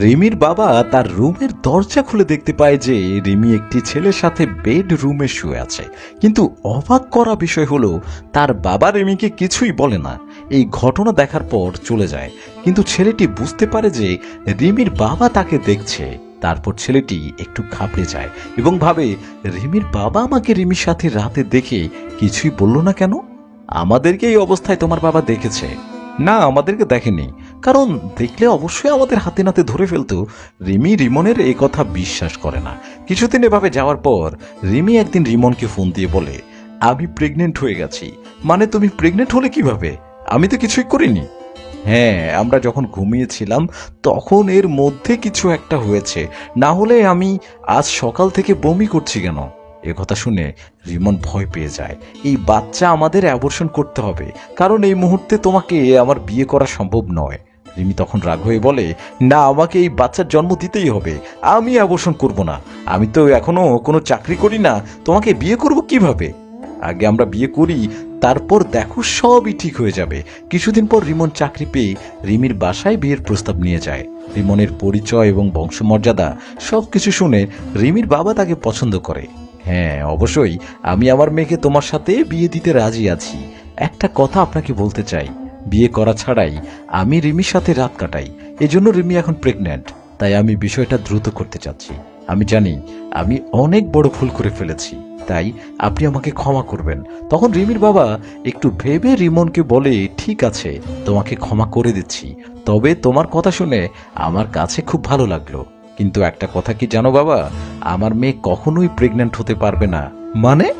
রিমির বাবা তার রুমের দরজা খুলে দেখতে পায় যে রিমি একটি ছেলের সাথে বেড রুমে শুয়ে আছে। কিন্তু অবাক করা বিষয় হলো, তার বাবা রিমিকে কিছুই বলে না। এই ঘটনা দেখার পর চলে যায়। কিন্তু ছেলেটি বুঝতে পারে যে রিমির বাবা তাকে দেখছে। তারপর ছেলেটি একটু ঘাবড়ে যায় এবং ভাবে, রিমির বাবা আমাকে রিমির সাথে রাতে দেখে কিছুই বলল না কেন? আমাদেরকে এই অবস্থায় তোমার বাবা দেখেছে। না, আমাদেরকে দেখেনি। কারণ দেখলে অবশ্যই আমাদের হাতে নাতে ধরে ফেলতো, রিমি রিমনের এই কথা বিশ্বাস করে না। কিছুদিন এভাবে যাওয়ার পর, রিমি একদিন রিমনকে ফোন দিয়ে বলে, আমি প্রেগনেন্ট হয়ে গেছি। মানে তুমি প্রেগনেন্ট হলে কীভাবে? আমি তো কিছুই করিনি। হ্যাঁ আমরা যখন ঘুমিয়েছিলাম, তখন এর মধ্যে কিছু একটা হয়েছে। না হলে আমি আজ সকাল থেকে বমি করছি কেন? এ কথা শুনে রিমন ভয় পেয়ে যায়। এই বাচ্চা আমাদের অ্যাবর্শন করতে হবে। কারণ এই মুহূর্তে তোমাকে আমার বিয়ে করা সম্ভব নয়। রিমি তখন রাগ হয়ে বলে, না, আমাকে এই বাচ্চার জন্ম দিতেই হবে। আমি অবসর করব না। আমি তো এখনও কোনো চাকরি করি না। তোমাকে বিয়ে করব কীভাবে? আগে আমরা বিয়ে করি, তারপর দেখো সবই ঠিক হয়ে যাবে। কিছুদিন পর রিমন চাকরি পেয়ে রিমির বাসায় বিয়ের প্রস্তাব নিয়ে যায়। রিমনের পরিচয় এবং বংশমর্যাদা সব কিছু শুনে রিমির বাবা তাকে পছন্দ করে। হ্যাঁ অবশ্যই। আমি আমার মেয়েকে তোমার সাথে বিয়ে দিতে রাজি আছি। একটা কথা আপনাকে বলতে চাই। বিয়ে করা ছাড়াই আমি রিমির সাথে রাত কাটাই। এজন্য রিমি এখন প্রেগন্যান্ট তাই আমি বিষয়টা দ্রুত করতে চাচ্ছি। আমি জানি, আমি অনেক বড় ভুল করে ফেলেছি, তাই আপনি আমাকে ক্ষমা করবেন। তখন রিমির বাবা একটু ভেবে রিমনকে বলে, ঠিক আছে, তোমাকে ক্ষমা করে দিচ্ছি। তবে তোমার কথা শুনে আমার কাছে খুব ভালো লাগল। কিন্তু একটা কথা কি জানো বাবা? আমার মেয়ে কখনোই প্রেগন্যান্ট হতে পারবে না। মানে?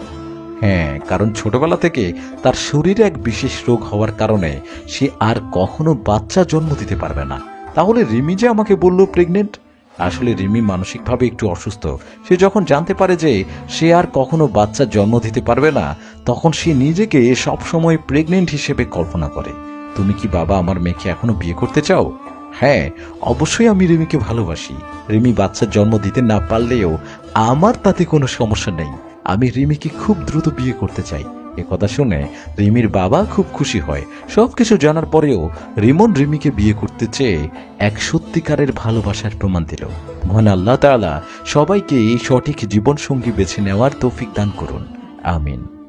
হ্যাঁ কারণ ছোটবেলা থেকে তার শরীরে এক বিশেষ রোগ হওয়ার কারণে সে আর কখনো বাচ্চা জন্ম দিতে পারবে না। তাহলে রিমি যে আমাকে বলল প্রেগনেন্ট? আসলে রিমি মানসিকভাবে একটু অসুস্থ। সে যখন জানতে পারে যে সে আর কখনো বাচ্চা জন্ম দিতে পারবে না, তখন সে নিজেকে সবসময় প্রেগনেন্ট হিসেবে কল্পনা করে। তুমি কি বাবা আমার মেয়েকে এখনও বিয়ে করতে চাও? হ্যাঁ অবশ্যই আমি রিমিকে ভালোবাসি। রিমি বাচ্চার জন্ম দিতে না পারলেও আমার তাতে কোনো সমস্যা নেই। আমি রিমিকে খুব দ্রুত বিয়ে করতে চাই। এ কথা শুনে রিমির বাবা খুব খুশি হয়। সবকিছু জানার পরেও রিমন রিমিকে বিয়ে করতে চেয়ে এক সত্যিকারের ভালোবাসার প্রমাণ দিল। মহান আল্লাহ তালা সবাইকে এই সঠিক জীবনসঙ্গী বেছে নেওয়ার তৌফিক দান করুন। আমিন।